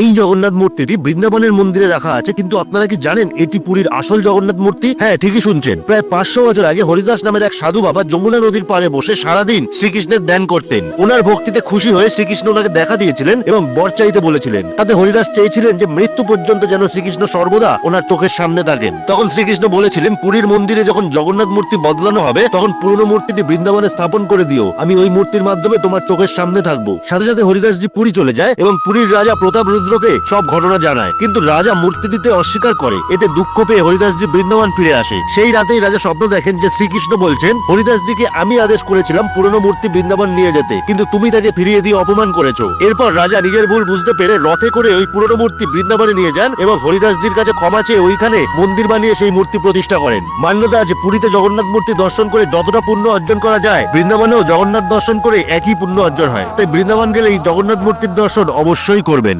এই জগন্নাথ মূর্তিটি বৃন্দাবনের মন্দিরে রাখা আছে, কিন্তু আপনারা কি জানেন এটি পুরীর আসল জগন্নাথ মূর্তি? হ্যাঁ ঠিকই শুনছেন। প্রায় পাঁচশো বছর আগে হরিদাস নামের এক সাধু বাবা যমুনা নদীর পাড়ে বসে সারাদিন শ্রীকৃষ্ণের ধ্যান করতেন। ওনার ভক্তিতে খুশি হয়ে শ্রীকৃষ্ণ ওনাকে দেখা দিয়েছিলেন এবং বর চাইতে বলেছিলেন। তাতে হরিদাস চেয়েছিলেন যে মৃত্যু পর্যন্ত যেন শ্রীকৃষ্ণ সর্বদা ওনার চোখের সামনে থাকেন। তখন শ্রীকৃষ্ণ বলেছিলেন, পুরীর মন্দিরে যখন জগন্নাথ মূর্তি বদলানো হবে, তখন পুরনো মূর্তিটি বৃন্দাবনে স্থাপন করে দিও। আমি ওই মূর্তির মাধ্যমে তোমার চোখের সামনে থাকব। সাথে সাথে হরিদাসজি পুরী চলে যায় এবং পুরীর রাজা প্রতাপ রুদ্রকে সব ঘটনা জানায়। কিন্তু রাজা মূর্তি দিতে অস্বীকার করে। এতে দুঃখ পেয়ে হরিদাসজি বৃন্দাবন ফিরে আসে। সেই রাতেই রাজা স্বপ্ন দেখেন যে শ্রীকৃষ্ণ বলছেন, হরিদাসজিকে আমি আদেশ করেছিলাম পুরনো মূর্তি বৃন্দাবন নিয়ে যেতে। কিন্তু তুমি তাকে ফিরিয়ে দিয়ে অপমান করেছ। এরপর রাজা নিজের ভুল বুঝতে পেরে রথে করে ওই পুরনো মূর্তি বৃন্দাবনে নিয়ে যান এবং হরিদাসজির কাছে ক্ষমা চেয়ে ওইখানে মন্দির বানিয়ে সেই মূর্তি প্রতিষ্ঠা করেন। মান্যতা আছে, পুরীতে জগন্নাথ মূর্তি দর্শন করে যতটা পুণ্য অর্জন করা যায়, বৃন্দাবনেও জগন্নাথ দর্শন করে একই পুণ্য অর্জন হয়। তাই বৃন্দাবন গেলে এই জগন্নাথ মূর্তির দর্শন অবশ্যই করবেন।